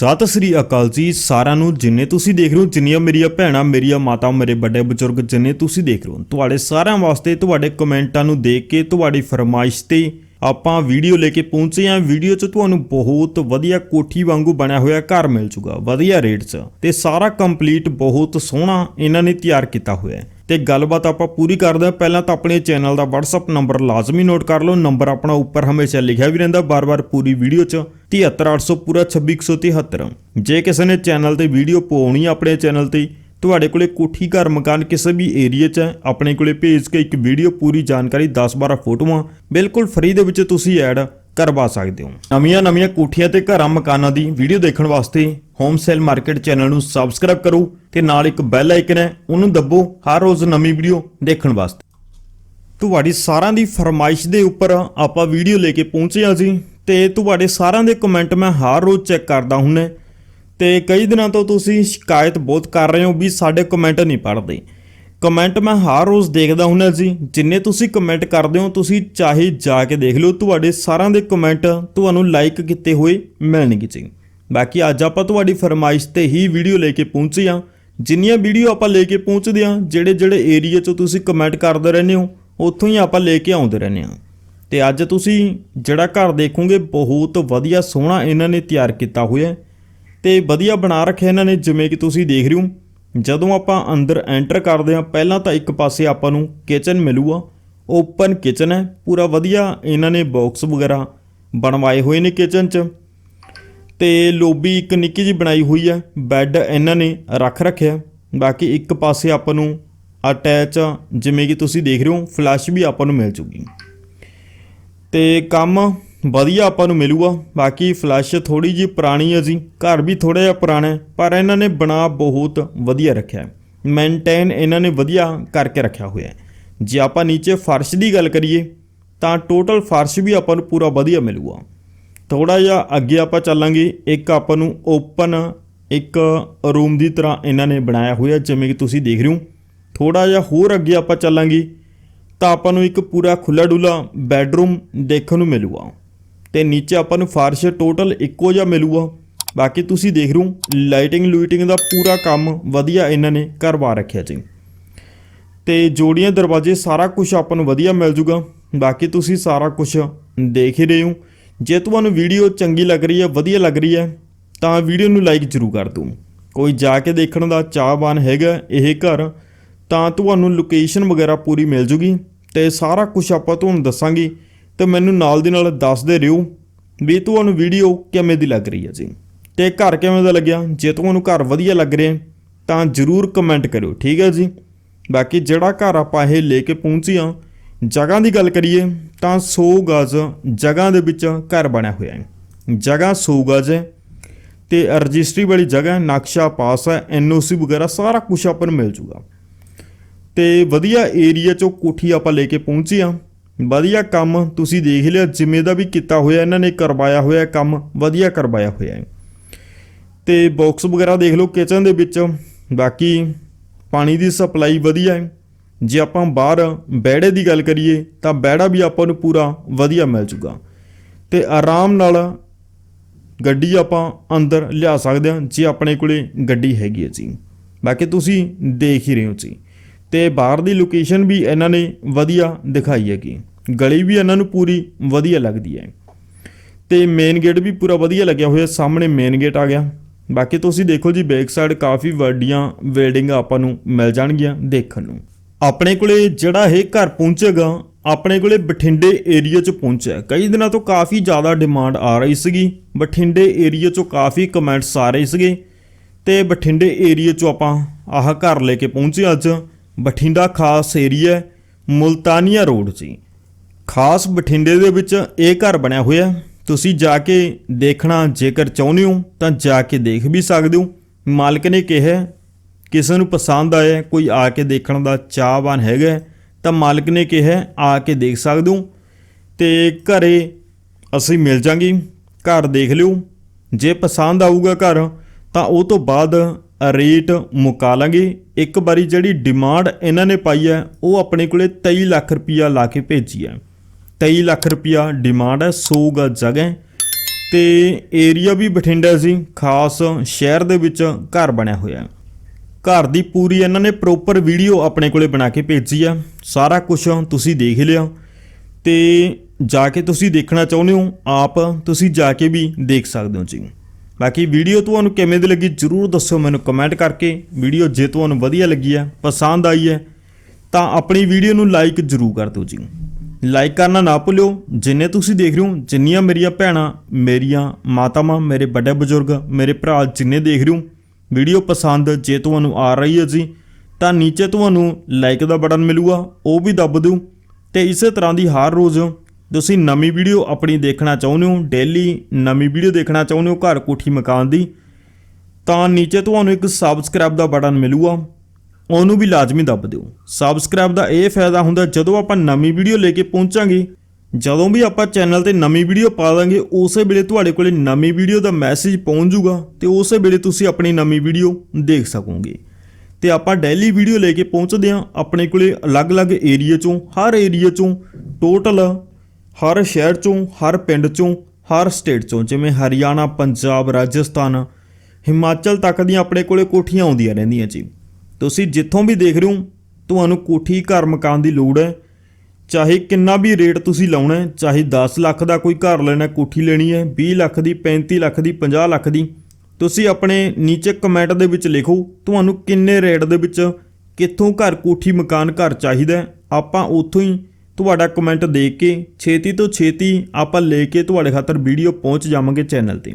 ਸਤਿ ਸ੍ਰੀ ਅਕਾਲ ਜੀ ਸਾਰਿਆਂ ਨੂੰ, ਜਿੰਨੇ ਤੁਸੀਂ ਦੇਖ ਰਹੇ ਹੋ, ਜਿੰਨੀਆਂ ਮੇਰੀਆਂ ਭੈਣਾਂ, ਮੇਰੀਆਂ ਮਾਤਾ ਮੇਰੇ ਵੱਡੇ ਬਜ਼ੁਰਗ ਜਿੰਨੇ ਤੁਸੀਂ ਦੇਖ ਰਹੇ ਹੋ, ਤੁਹਾਡੇ ਸਾਰਿਆਂ ਵਾਸਤੇ, ਤੁਹਾਡੇ ਕਮੈਂਟਾਂ ਨੂੰ ਦੇਖ ਕੇ, ਤੁਹਾਡੀ ਫਰਮਾਇਸ਼ ਤੇ ਆਪਾਂ ਵੀਡੀਓ ਲੈ ਕੇ ਪਹੁੰਚੇ ਹਾਂ। ਵੀਡੀਓ 'ਚ ਤੁਹਾਨੂੰ ਬਹੁਤ ਵਧੀਆ ਕੋਠੀ ਵਾਂਗੂ ਬਣਿਆ ਹੋਇਆ ਘਰ ਮਿਲ ਜੂਗਾ, ਵਧੀਆ ਰੇਟ 'ਚ ਤੇ ਸਾਰਾ ਕੰਪਲੀਟ ਬਹੁਤ ਸੋਹਣਾ ਇਹਨਾਂ ਨੇ ਤਿਆਰ ਕੀਤਾ ਹੋਇਆ ਹੈ। ਤੇ ਗੱਲਬਾਤ ਆਪਾਂ ਪੂਰੀ ਕਰਦੇ ਹਾਂ। ਪਹਿਲਾਂ ਤਾਂ ਆਪਣੇ ਚੈਨਲ ਦਾ WhatsApp ਨੰਬਰ ਲਾਜ਼ਮੀ ਨੋਟ ਕਰ ਲਓ। ਨੰਬਰ ਆਪਣਾ ਉੱਪਰ ਹਮੇਸ਼ਾ ਲਿਖਿਆ ਵੀ ਰਹਿੰਦਾ ਬਾਰ-ਬਾਰ ਪੂਰੀ ਵੀਡੀਓ 'ਚ। 73800 ਪੂਰਾ 26173 ਜੇ ਕਿਸੇ ਨੇ ਚੈਨਲ ਤੇ ਵੀਡੀਓ ਪਾਉਣੀ ਆ ਆਪਣੇ ਚੈਨਲ ਤੇ, ਤੁਹਾਡੇ ਕੋਲੇ ਕੋਠੀ, ਘਰ, ਮਕਾਨ ਕਿਸੇ ਵੀ ਏਰੀਆ 'ਚ ਹੈ, ਆਪਣੇ ਕੋਲੇ ਭੇਜ ਕੇ ਇੱਕ ਵੀਡੀਓ ਪੂਰੀ ਜਾਣਕਾਰੀ 10-12 ਫੋਟੋਆਂ। ਬਿਲਕੁਲ ਫ੍ਰੀ ਦੇ ਵਿੱਚ ਤੁਸੀਂ ਐਡ ਕਰਵਾ ਸਕਦੇ ਹੋ। ਨਵੀਆਂ ਨਵੀਆਂ ਕੋਠੀਆਂ ਤੇ ਘਰਾਂ ਮਕਾਨਾਂ ਦੀ ਵੀਡੀਓ ਦੇਖਣ ਵਾਸਤੇ ਹੋਮ ਸੇਲ ਮਾਰਕੀਟ ਚੈਨਲ ਨੂੰ ਸਬਸਕ੍ਰਾਈਬ ਕਰੋ ਤੇ ਨਾਲ ਇੱਕ ਬੈਲ ਆਈਕਨ ਹੈ, ਉਹਨੂੰ ਦੱਬੋ ਹਰ ਰੋਜ਼ ਨਵੀਂ ਵੀਡੀਓ ਦੇਖਣ ਵਾਸਤੇ। ਤੁਹਾਡੀ ਸਾਰਿਆਂ ਦੀ ਫਰਮਾਇਸ਼ ਦੇ ਉੱਪਰ ਆਪਾਂ ਵੀਡੀਓ ਲੈ ਕੇ ਪਹੁੰਚੇ ਹਾਂ ਜੀ ਤੇ ਤੁਹਾਡੇ ਸਾਰਿਆਂ ਦੇ ਕਮੈਂਟ ਮੈਂ ਹਰ ਰੋਜ਼ ਚੈੱਕ ਕਰਦਾ ਹੁੰਨਾ ਤੇ ਕਈ ਦਿਨਾਂ ਤੋਂ ਤੁਸੀਂ ਸ਼ਿਕਾਇਤ ਬਹੁਤ ਕਰ ਰਹੇ ਹੋ ਵੀ ਸਾਡੇ ਕਮੈਂਟ ਨਹੀਂ ਪੜ੍ਹਦੇ। ਕਮੈਂਟ ਮੈਂ ਹਰ ਰੋਜ਼ ਦੇਖਦਾ ਹੁੰਦਾ ਜੀ। ਜਿੰਨੇ ਤੁਸੀਂ ਕਮੈਂਟ ਕਰਦੇ ਹੋ, ਤੁਸੀਂ ਚਾਹੇ ਜਾ ਕੇ ਦੇਖ ਲਓ। ਤੁਹਾਡੇ ਸਾਰਿਆਂ ਦੇ ਕਮੈਂਟ ਤੁਹਾਨੂੰ ਲਾਈਕ ਕੀਤੇ ਹੋਏ ਮਿਲਣਗੇ ਜੀ। ਬਾਕੀ ਅੱਜ ਆਪਾਂ ਤੁਹਾਡੀ ਫਰਮਾਇਸ਼ ਤੇ ਹੀ ਵੀਡੀਓ ਲੈ ਕੇ ਪਹੁੰਚੇ ਹਾਂ। ਜਿੰਨੀਆਂ ਵੀਡੀਓ ਆਪਾਂ ਲੈ ਕੇ ਪਹੁੰਚਦੇ ਹਾਂ, ਜਿਹੜੇ ਜਿਹੜੇ ਏਰੀਆ 'ਚੋਂ ਤੁਸੀਂ ਕਮੈਂਟ ਕਰਦੇ ਰਹਿੰਦੇ ਹੋ, ਉੱਥੋਂ ਹੀ ਆਪਾਂ ਲੈ ਕੇ ਆਉਂਦੇ ਰਹਿੰਦੇ ਹਾਂ। ਤੇ ਅੱਜ ਤੁਸੀਂ ਜਿਹੜਾ ਘਰ ਦੇਖੋਗੇ, ਬਹੁਤ ਵਧੀਆ ਸੋਹਣਾ ਇਹਨਾਂ ਨੇ ਤਿਆਰ ਕੀਤਾ ਹੋਇਆ ਹੈ। ਤੇ ਵਧੀਆ ਬਣਾ ਰੱਖਿਆ ਇਹਨਾਂ ਨੇ, ਜਿਵੇਂ ਕਿ ਤੁਸੀਂ ਦੇਖ ਰਹੇ ਹੋ। ਜਦੋਂ ਆਪਾਂ ਅੰਦਰ ਐਂਟਰ ਕਰਦੇ ਹਾਂ, ਪਹਿਲਾਂ ਤਾਂ ਇੱਕ ਪਾਸੇ ਆਪਾਂ ਨੂੰ ਕਿਚਨ ਮਿਲੂਗਾ। ਓਪਨ ਕਿਚਨ ਹੈ, ਪੂਰਾ ਵਧੀਆ ਇਹਨਾਂ ਨੇ ਬਾਕਸ ਵਗੈਰਾ ਬਣਵਾਏ ਹੋਏ ਨੇ ਕਿਚਨ 'ਚ। ਤੇ ਲੋਬੀ ਇੱਕ ਨਿੱਕੀ ਜੀ ਬਣਾਈ ਹੋਈ ਹੈ ਬੈੱਡ ਇਹਨਾਂ ਨੇ ਰੱਖ ਰੱਖਿਆ। ਬਾਕੀ ਇੱਕ ਪਾਸੇ ਆਪਾਂ ਨੂੰ ਅਟੈਚ ਜਿਵੇਂ ਕਿ ਤੁਸੀਂ ਦੇਖ ਰਹੇ ਹੋ ਫਲੈਸ਼ ਵੀ ਆਪਾਂ ਨੂੰ ਮਿਲ ਜੂਗੀ ਤੇ ਕੰਮ ਵਧੀਆ ਆਪਾਂ ਨੂੰ ਮਿਲੂਗਾ। ਬਾਕੀ ਫਲੈਸ਼ ਥੋੜੀ ਜੀ ਪੁਰਾਣੀ ਹੈ ਜੀ। ਘਰ ਵੀ ਥੋੜਾ ਜਿਹਾ ਪੁਰਾਣਾ ਪਰ ਇਹਨਾਂ ਨੇ ਬਣਾ ਬਹੁਤ ਵਧੀਆ ਰੱਖਿਆ ਹੈ। ਮੇਨਟੇਨ ਇਹਨਾਂ ਨੇ ਵਧੀਆ ਕਰਕੇ ਰੱਖਿਆ ਹੋਇਆ ਹੈ। ਜੇ ਆਪਾਂ ਨੀਚੇ ਫਰਸ਼ ਦੀ ਗੱਲ ਕਰੀਏ, ਤਾਂ ਟੋਟਲ ਫਰਸ਼ ਵੀ ਆਪਾਂ ਨੂੰ ਪੂਰਾ ਵਧੀਆ ਮਿਲੂਗਾ। ਥੋੜਾ ਜਿਹਾ ਅੱਗੇ ਆਪਾਂ ਚੱਲਾਂਗੇ। ਇੱਕ ਆਪਾਂ ਨੂੰ ਓਪਨ ਇੱਕ ਰੂਮ ਦੀ ਤਰ੍ਹਾਂ ਇਹਨਾਂ ਨੇ ਬਣਾਇਆ ਹੋਇਆ, ਜਿਵੇਂ ਕਿ ਤੁਸੀਂ ਦੇਖ ਰਹੇ ਹੋ। ਥੋੜਾ ਜਿਹਾ ਹੋਰ ਅੱਗੇ ਆਪਾਂ ਚੱਲਾਂਗੇ, ਤਾਂ ਆਪਾਂ ਨੂੰ ਇੱਕ ਪੂਰਾ ਖੁੱਲਾ ਡੁੱਲਾ ਬੈੱਡਰੂਮ ਦੇਖਣ ਨੂੰ ਮਿਲੂਗਾ। ਤੇ ਨੀਚੇ ਆਪਾਂ ਨੂੰ ਫਰਸ਼ ਟੋਟਲ ਇੱਕੋ ਜਿਹਾ ਮਿਲੂਗਾ। ਬਾਕੀ ਤੁਸੀਂ ਦੇਖ ਰਹੋ ਲਾਈਟਿੰਗ ਲੂਇਟਿੰਗ ਦਾ ਪੂਰਾ ਕੰਮ ਵਧੀਆ ਇਹਨਾਂ ਨੇ ਕਰਵਾ ਰੱਖਿਆ ਜੀ। ਤੇ ਜੋੜੀਆਂ, ਦਰਵਾਜ਼ੇ ਸਾਰਾ ਕੁਝ ਆਪਾਂ ਨੂੰ ਵਧੀਆ ਮਿਲ ਜੂਗਾ। ਬਾਕੀ ਤੁਸੀਂ ਸਾਰਾ ਕੁਝ ਦੇਖ ਹੀ ਰਹੇ ਹੋ। ਜੇ ਤੁਹਾਨੂੰ ਵੀਡੀਓ ਚੰਗੀ ਲੱਗ ਰਹੀ ਹੈ, ਵਧੀਆ ਲੱਗ ਰਹੀ ਹੈ, ਤਾਂ ਵੀਡੀਓ ਨੂੰ ਲਾਈਕ ਜ਼ਰੂਰ ਕਰ ਦਿਓ। ਕੋਈ ਜਾ ਕੇ ਦੇਖਣ ਦਾ ਚਾਹਵਾਨ ਹੈਗਾ ਇਹ ਘਰ, ਤਾਂ ਤੁਹਾਨੂੰ ਲੋਕੇਸ਼ਨ ਵਗੈਰਾ ਪੂਰੀ ਮਿਲ ਜੂਗੀ। ਤੇ ਸਾਰਾ ਕੁਝ ਆਪਾਂ ਤੁਹਾਨੂੰ ਦੱਸਾਂਗੇ। ਤੇ ਮੈਨੂੰ ਨਾਲ ਦੀ ਨਾਲ ਦੱਸਦੇ ਰਹੋ ਵੀ ਤੁਹਾਨੂੰ ਵੀਡੀਓ ਕਿਵੇਂ ਦੀ ਲੱਗ ਰਹੀ ਹੈ ਜੀ। ਤੇ ਘਰ ਕਿਵੇਂ ਦਾ ਲੱਗਿਆ? ਜੇ ਤੁਹਾਨੂੰ ਘਰ ਵਧੀਆ ਲੱਗ ਰਿਹਾ, ਤਾਂ ਜਰੂਰ ਕਮੈਂਟ ਕਰਿਓ, ਠੀਕ ਹੈ ਜੀ? ਬਾਕੀ ਜਿਹੜਾ ਘਰ ਆਪਾਂ ਇਹ ਲੈ ਕੇ ਪਹੁੰਚੇ ਹਾਂ, ਜਗ੍ਹਾ ਦੀ ਗੱਲ ਕਰੀਏ, ਤਾਂ 100 ਗਜ਼ ਜਗ੍ਹਾ ਦੇ ਵਿੱਚ ਘਰ ਬਣਿਆ ਹੋਇਆ ਹੈ। ਜਗ੍ਹਾ 100 ਗਜ਼ ਹੈ ਤੇ ਰਜਿਸਟਰੀ ਵਾਲੀ ਜਗ੍ਹਾ ਹੈ, ਨਕਸ਼ਾ ਪਾਸ ਹੈ ਐਨਓਸੀ ਵਗੈਰਾ ਸਾਰਾ ਕੁਝ ਆਪਾਂ ਨੂੰ ਮਿਲ ਜੂਗਾ। ਤੇ ਵਧੀਆ ਏਰੀਆ ਚੋਂ ਕੋਠੀ ਆਪਾਂ ਲੈ ਕੇ ਪਹੁੰਚੇ ਹਾਂ। ਵਧੀਆ ਕੰਮ ਤੁਸੀਂ ਦੇਖ ਲਿਆ, ਜਿਵੇਂ ਦਾ ਵੀ ਕੀਤਾ ਹੋਇਆ, ਇਹਨਾਂ ਨੇ ਕਰਵਾਇਆ ਹੋਇਆ ਕੰਮ, ਵਧੀਆ ਕਰਵਾਇਆ ਹੋਇਆ ਹੈ। ਤੇ ਬਾਕਸ ਵਗੈਰਾ ਦੇਖ ਲਓ ਕਿਚਨ ਦੇ ਵਿੱਚ, ਬਾਕੀ ਪਾਣੀ ਦੀ ਸਪਲਾਈ ਵਧੀਆ ਹੈ। ਜੇ ਆਪਾਂ ਬਾਹਰ ਬੈੜੇ ਦੀ ਗੱਲ ਕਰੀਏ, ਤਾਂ ਬੈੜਾ ਵੀ ਆਪਾਂ ਨੂੰ ਪੂਰਾ ਵਧੀਆ ਮਿਲ ਜੂਗਾ। ਤੇ ਆਰਾਮ ਨਾਲ ਗੱਡੀ ਆਪਾਂ ਅੰਦਰ ਲਿਆ ਸਕਦੇ ਹਾਂ, ਜੇ ਆਪਣੇ ਕੋਲੇ ਗੱਡੀ ਹੈਗੀ ਹੈ ਜੀ। ਬਾਕੀ ਤੁਸੀਂ ਦੇਖ ਹੀ ਰਹੇ ਹੋ ਜੀ। ਤੇ ਬਾਹਰ ਦੀ ਲੋਕੇਸ਼ਨ ਵੀ ਇਹਨਾਂ ਨੇ ਵਧੀਆ ਦਿਖਾਈ ਹੈਗੀ। ਗਲੀ ਵੀ ਇਹਨਾਂ ਨੂੰ ਪੂਰੀ ਵਧੀਆ ਲੱਗਦੀ ਹੈ। ਤੇ ਮੇਨ ਗੇਟ ਵੀ ਪੂਰਾ ਵਧੀਆ ਲੱਗਿਆ ਹੋਇਆ, ਸਾਹਮਣੇ ਮੇਨ ਗੇਟ ਆ ਗਿਆ। ਬਾਕੀ ਤੁਸੀਂ ਦੇਖੋ ਜੀ ਬੈਕ ਸਾਈਡ ਕਾਫੀ ਵੱਡੀਆਂ ਬਿਲਡਿੰਗਾਂ ਆਪਾਂ ਨੂੰ ਮਿਲ ਜਾਣਗੀਆਂ ਦੇਖਣ ਨੂੰ। ਆਪਣੇ ਕੋਲੇ ਜਿਹੜਾ ਇਹ ਘਰ ਪਹੁੰਚੇਗਾ, ਆਪਣੇ ਕੋਲੇ ਬਠਿੰਡੇ ਏਰੀਆ 'ਚ ਪਹੁੰਚਿਆ। ਕਈ ਦਿਨਾਂ ਤੋਂ ਕਾਫੀ ਜ਼ਿਆਦਾ ਡਿਮਾਂਡ ਆ ਰਹੀ ਸੀਗੀ। ਬਠਿੰਡੇ ਏਰੀਆ 'ਚੋਂ ਕਾਫੀ ਕਮੈਂਟਸ ਆ ਰਹੇ ਸੀਗੇ। ਤੇ ਬਠਿੰਡੇ ਏਰੀਆ 'ਚੋਂ ਆਪਾਂ ਆਹ ਘਰ ਲੈ ਕੇ ਪਹੁੰਚੇ ਅੱਜ। ਬਠਿੰਡਾ ਖਾਸ ਏਰੀਆ ਮੁਲਤਾਨੀਆ ਰੋਡ ਸੀ ਖਾਸ ਬਠਿੰਡੇ ਦੇ ਵਿੱਚ ਇਹ ਘਰ ਬਣਿਆ ਹੋਇਆ ਤੁਸੀਂ ਜਾ ਕੇ ਦੇਖਣਾ, ਜੇਕਰ ਚਾਹੁੰਦੇ ਹੋ, ਤਾਂ ਜਾ ਕੇ ਦੇਖ ਵੀ ਸਕਦੇ ਹੋ। ਮਾਲਕ ਨੇ ਕਿਹਾ, ਕਿਸੇ ਨੂੰ ਪਸੰਦ ਆਇਆ, ਕੋਈ ਆ ਕੇ ਦੇਖਣ ਦਾ ਚਾਹਵਾਨ ਹੈਗਾ ਤਾਂ ਮਾਲਕ ਨੇ ਕਿਹਾ, ਆ ਕੇ ਦੇਖ ਸਕਦੇ ਹੋ। ਤੇ ਘਰੇ ਅਸੀਂ ਮਿਲ ਜਾਾਂਗੇ। ਘਰ ਦੇਖ ਲਿਓ। ਜੇ ਪਸੰਦ ਆਊਗਾ ਘਰ, ਤਾਂ ਉਹ ਤੋਂ ਬਾਅਦ ਰੇਟ ਮੁਕਾ ਲਾਂਗੇ। ਇੱਕ ਵਾਰੀ ਜਿਹੜੀ ਡਿਮਾਂਡ ਇਹਨਾਂ ਨੇ ਪਾਈ ਹੈ, ਉਹ ਆਪਣੇ ਕੋਲੇ 23 ਲੱਖ ਰੁਪਇਆ ਲਾ ਕੇ ਭੇਜੀ ਹੈ। 23 ਲੱਖ ਰੁਪਇਆ ਡਿਮਾਂਡ ਹੈ 100 ਗਜ਼ ਜਗ੍ਹਾ ਹੈ। ਤੇ ਏਰੀਆ ਵੀ ਬਠਿੰਡਾ ਸੀ ਖਾਸ ਸ਼ਹਿਰ ਦੇ ਵਿੱਚ ਘਰ ਬਣਿਆ ਹੋਇਆ ਘਰ ਦੀ ਪੂਰੀ ਇਹਨਾਂ ਨੇ ਪ੍ਰੋਪਰ ਵੀਡੀਓ ਆਪਣੇ ਕੋਲੇ ਬਣਾ ਕੇ ਭੇਜੀ ਆ ਸਾਰਾ ਕੁਝ ਤੁਸੀਂ ਦੇਖ ਲਿਆ। ਤੇ ਜਾ ਕੇ ਤੁਸੀਂ ਦੇਖਣਾ ਚਾਹੁੰਦੇ ਹੋ, ਆਪ ਤੁਸੀਂ ਜਾ ਕੇ ਵੀ ਦੇਖ ਸਕਦੇ ਹੋ ਜੀ। ਬਾਕੀ ਵੀਡੀਓ ਤੁਹਾਨੂੰ ਕਿਵੇਂ ਦੀ ਲੱਗੀ ਜਰੂਰ ਦੱਸਿਓ ਮੈਨੂੰ ਕਮੈਂਟ ਕਰਕੇ। ਵੀਡੀਓ ਜੇ ਤੁਹਾਨੂੰ ਵਧੀਆ ਲੱਗੀ ਹੈ, ਪਸੰਦ ਆਈ ਹੈ, ਤਾਂ ਆਪਣੀ ਵੀਡੀਓ ਨੂੰ ਲਾਈਕ ਜਰੂਰ ਕਰ ਦਿਓ ਜੀ। ਲਾਈਕ ਕਰਨਾ ਨਾ ਭੁੱਲਿਓ। ਜਿੰਨੇ ਤੁਸੀਂ ਦੇਖ ਰਹੇ ਹੋ, ਜਿੰਨੀਆਂ ਮੇਰੀਆਂ ਭੈਣਾਂ, ਮੇਰੀਆਂ ਮਾਤਾਵਾਂ, ਮੇਰੇ ਵੱਡੇ ਬਜ਼ੁਰਗ, ਮੇਰੇ ਭਰਾ ਜਿੰਨੇ ਦੇਖ ਰਹੇ ਹੋ, ਵੀਡੀਓ ਪਸੰਦ ਜੇ ਤੁਹਾਨੂੰ ਆ ਰਹੀ ਹੈ ਜੀ, ਤਾਂ ਨੀਚੇ ਤੁਹਾਨੂੰ ਲਾਈਕ ਦਾ ਬਟਨ ਮਿਲੂਗਾ, ਉਹ ਵੀ ਦੱਬ ਦਿਓ। ਤੇ ਇਸੇ ਤਰ੍ਹਾਂ ਦੀ ਹਰ ਰੋਜ਼ ਤੁਸੀਂ ਨਵੀਂ ਵੀਡੀਓ ਆਪਣੀ ਦੇਖਣਾ ਚਾਹੁੰਦੇ ਹੋ ਡੇਲੀ ਨਵੀਂ ਵੀਡੀਓ ਦੇਖਣਾ ਚਾਹੁੰਦੇ ਹੋ, ਘਰ ਕੋਠੀ ਮਕਾਨ ਦੀ, ਤਾਂ ਨੀਚੇ ਤੁਹਾਨੂੰ ਇੱਕ ਸਬਸਕ੍ਰਾਈਬ ਦਾ ਬਟਨ ਮਿਲੂਗਾ। ਉਹਨੂੰ ਵੀ ਲਾਜ਼ਮੀ ਦੱਬ ਦਿਓ। ਸਬਸਕ੍ਰਾਈਬ ਦਾ ਇਹ ਫਾਇਦਾ ਹੁੰਦਾ, ਜਦੋਂ ਆਪਾਂ ਨਵੀਂ ਵੀਡੀਓ ਲੈ ਕੇ ਪਹੁੰਚਾਂਗੇ, ਜਦੋਂ ਵੀ ਆਪਾਂ ਚੈਨਲ ਤੇ ਨਵੀਂ ਵੀਡੀਓ ਪਾ ਦਾਂਗੇ, ਉਸੇ ਵੇਲੇ ਤੁਹਾਡੇ ਕੋਲੇ ਨਵੀਂ ਵੀਡੀਓ ਦਾ ਮੈਸੇਜ ਪਹੁੰਚ ਜਾਊਗਾ ਤੇ ਉਸੇ ਵੇਲੇ ਤੁਸੀਂ ਆਪਣੀ ਨਵੀਂ ਵੀਡੀਓ ਦੇਖ ਸਕੋਗੇ। ਤੇ ਆਪਾਂ ਡੇਲੀ ਵੀਡੀਓ ਲੈ ਕੇ ਪਹੁੰਚਦੇ ਹਾਂ, ਆਪਣੇ ਕੋਲੇ ਅਲੱਗ-ਅਲੱਗ ਏਰੀਆ ਚੋਂ, ਹਰ ਏਰੀਆ ਚੋਂ ਟੋਟਲ ਹਰ ਸ਼ਹਿਰ ਚੋਂ, ਹਰ ਪਿੰਡ ਚੋਂ, ਹਰ ਸਟੇਟ ਚੋਂ, ਜਿਵੇਂ ਹਰਿਆਣਾ, ਪੰਜਾਬ, ਰਾਜਸਥਾਨ, ਹਿਮਾਚਲ ਤੱਕ ਦੀਆਂ ਆਪਣੇ ਕੋਲੇ ਕੋਠੀਆਂ ਆਉਂਦੀਆਂ ਰਹਿੰਦੀਆਂ ਜੀ। ਤੁਸੀਂ ਜਿੱਥੋਂ ਵੀ ਦੇਖ ਰਹੇ ਹੋ, ਤੁਹਾਨੂੰ ਕੋਠੀ, ਘਰ, ਮਕਾਨ ਦੀ ਲੋੜ ਹੈ। ਚਾਹੇ ਕਿੰਨਾ ਵੀ ਰੇਟ ਤੁਸੀਂ ਲਾਉਣਾ ਹੈ, ਚਾਹੇ 10 ਲੱਖ ਦਾ ਕੋਈ ਘਰ ਲੈਣਾ ਕੋਠੀ ਲੈਣੀ ਹੈ 20 ਲੱਖ ਦੀ 35 ਲੱਖ ਦੀ 50 ਲੱਖ ਦੀ, ਤੁਸੀਂ ਆਪਣੇ ਨੀਚੇ ਕਮੈਂਟ ਦੇ ਵਿੱਚ ਲਿਖੋ, ਤੁਹਾਨੂੰ ਕਿੰਨੇ ਰੇਟ ਦੇ ਵਿੱਚ ਕਿੱਥੋਂ ਘਰ, ਕੋਠੀ, ਮਕਾਨ, ਘਰ ਚਾਹੀਦਾ ਆਪਾਂ ਉੱਥੋਂ ਹੀ ਤੁਹਾਡਾ ਕਮੈਂਟ ਦੇਖ ਕੇ ਛੇਤੀ ਤੋਂ ਛੇਤੀ ਆਪਾਂ ਲੈ ਕੇ ਤੁਹਾਡੇ ਖਾਤਰ ਵੀਡੀਓ ਪਹੁੰਚ ਜਾਵਾਂਗੇ ਚੈਨਲ ਤੇ।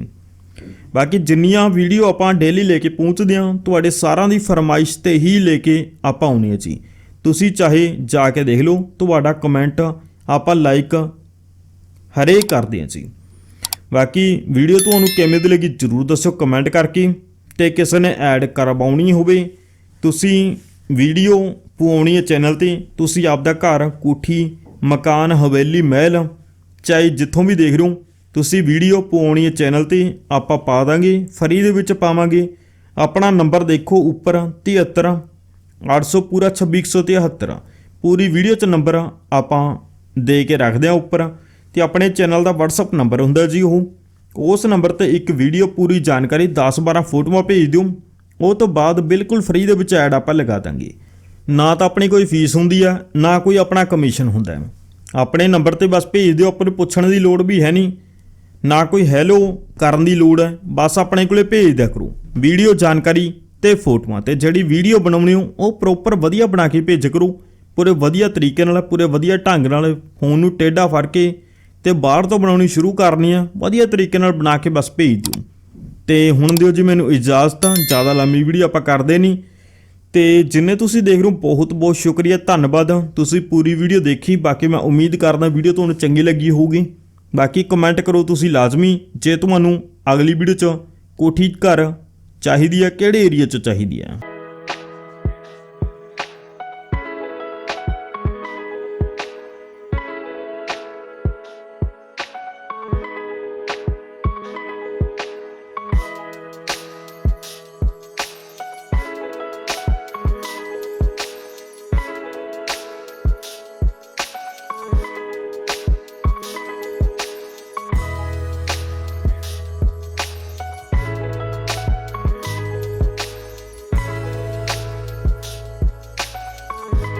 ਬਾਕੀ ਜਿੰਨੀਆਂ ਵੀਡੀਓ ਆਪਾਂ ਡੇਲੀ ਲੈ ਕੇ ਪਹੁੰਚਦੇ ਹਾਂ, ਤੁਹਾਡੇ ਸਾਰਿਆਂ ਦੀ ਫਰਮਾਇਸ਼ ਤੇ ਹੀ ਲੈ ਕੇ ਆਪਾਂ ਆਉਣੀ ਹੈ ਜੀ। ਤੁਸੀਂ ਚਾਹੇ ਜਾ ਕੇ ਦੇਖ ਲਓ, ਤੁਹਾਡਾ ਕਮੈਂਟ ਆਪਾਂ ਲਾਈਕ ਹਰੇਕ ਕਰਦੇ ਹਾਂ ਜੀ। ਬਾਕੀ ਵੀਡੀਓ ਤੁਹਾਨੂੰ ਕਿਵੇਂ ਦੀ ਲੱਗੀ ਜਰੂਰ ਦੱਸਿਓ ਕਮੈਂਟ ਕਰਕੇ ਤੇ ਕਿਸੇ ਨੇ ਐਡ ਕਰਵਾਉਣੀ ਹੋਵੇ, ਤੁਸੀਂ ਵੀਡੀਓ ਪਵਾਉਣੀ ਚੈਨਲ ਤੇ ਤੁਸੀਂ ਆਪਦਾ ਘਰ, ਕੋਠੀ, ਮਕਾਨ, ਹਵੇਲੀ, ਮਹਿਲ ਚਾਹੇ ਜਿੱਥੋਂ ਵੀ ਦੇਖ ਰਹੇ ਹੋ, ਤੁਸੀਂ ਵੀਡੀਓ ਪਵਾਉਣੀ ਚੈਨਲ ਤੇ ਆਪਾਂ ਪਾ ਦਾਂਗੇ ਫਰੀ ਦੇ ਵਿੱਚ ਪਾਵਾਂਗੇ। ਆਪਣਾ ਨੰਬਰ ਦੇਖੋ ਉੱਪਰ 73 800 ਪੂਰਾ 2673 ਪੂਰੀ ਵੀਡੀਓ 'ਚ ਨੰਬਰ ਆਪਾਂ ਦੇ ਕੇ ਰੱਖਦੇ ਆ ਉੱਪਰ। ਤੇ ਆਪਣੇ ਚੈਨਲ ਦਾ WhatsApp ਨੰਬਰ ਹੁੰਦਾ ਜੀ ਉਹ। ਉਸ ਨੰਬਰ ਤੇ ਇੱਕ ਵੀਡੀਓ ਪੂਰੀ ਜਾਣਕਾਰੀ 10-12 ਫੋਟੋਆਂ ਭੇਜ ਦਿਓ। ਉਹ ਤੋਂ ਬਾਅਦ ਬਿਲਕੁਲ ਫ੍ਰੀ ਦੇ ਵਿੱਚ ਐਡ ਆਪਾਂ ਲਗਾ ਦਾਂਗੇ। ਨਾ ਤਾਂ ਆਪਣੀ ਕੋਈ ਫੀਸ ਹੁੰਦੀ ਆ, ਨਾ ਕੋਈ ਆਪਣਾ ਕਮਿਸ਼ਨ ਹੁੰਦਾ ਆਪਣੇ ਨੰਬਰ ਤੇ ਬਸ ਭੇਜ ਦਿਓ ਆਪਾਂ ਨੂੰ ਪੁੱਛਣ ਦੀ ਲੋੜ ਵੀ ਹੈ ਨਹੀਂ। ਨਾ ਕੋਈ ਹੈਲੋ ਕਰਨ ਦੀ ਲੋੜ ਹੈ ਬਸ ਆਪਣੇ ਕੋਲੇ ਭੇਜ ਦਿਆ ਕਰੋ। ਵੀਡੀਓ ਜਾਣਕਾਰੀ ਤੇ ਫੋਟੋਆਂ ਤੇ ਜਿਹੜੀ ਵੀਡੀਓ ਬਣਾਉਣੀ ਹੋ ਉਹ ਪ੍ਰੋਪਰ ਵਧੀਆ ਬਣਾ ਕੇ ਭੇਜ ਕਰੋ। ਪੂਰੇ ਵਧੀਆ ਤਰੀਕੇ ਨਾਲ, ਪੂਰੇ ਵਧੀਆ ਢੰਗ ਨਾਲ ਫੋਨ ਨੂੰ ਟੇਢਾ ਫੜ ਕੇ ਤੇ ਬਾਹਰ ਤੋਂ ਬਣਾਉਣੀ ਸ਼ੁਰੂ ਕਰਨੀ ਆ, ਵਧੀਆ ਤਰੀਕੇ ਨਾਲ ਬਣਾ ਕੇ ਬਸ ਭੇਜ ਦਿਓ। ਤੇ ਹੁਣ ਦਿਓ ਜੀ ਮੈਨੂੰ ਇਜਾਜ਼ਤ, ਜ਼ਿਆਦਾ ਲੰਮੀ ਵੀਡੀਓ ਆਪਾਂ ਕਰਦੇ ਨਹੀਂ। ਤੇ ਜਿੰਨੇ ਤੁਸੀਂ ਦੇਖ ਰਹੇ ਹੋ, ਬਹੁਤ ਬਹੁਤ ਸ਼ੁਕਰੀਆ, ਧੰਨਵਾਦ। ਤੁਸੀਂ ਪੂਰੀ ਵੀਡੀਓ ਦੇਖੀ, ਬਾਕੀ ਮੈਂ ਉਮੀਦ ਕਰਦਾ ਵੀਡੀਓ ਤੁਹਾਨੂੰ ਚੰਗੀ ਲੱਗੀ ਹੋਊਗੀ। ਬਾਕੀ ਕਮੈਂਟ ਕਰੋ ਤੁਸੀਂ ਲਾਜ਼ਮੀ, ਜੇ ਤੁਹਾਨੂੰ ਅਗਲੀ ਵੀਡੀਓ 'ਚ ਕੋਠੀ ਘਰ ਚਾਹੀਦੀ ਹੈ ਕਿਹੜੇ ਏਰੀਆ 'ਚ ਚਾਹੀਦੀ ਹੈ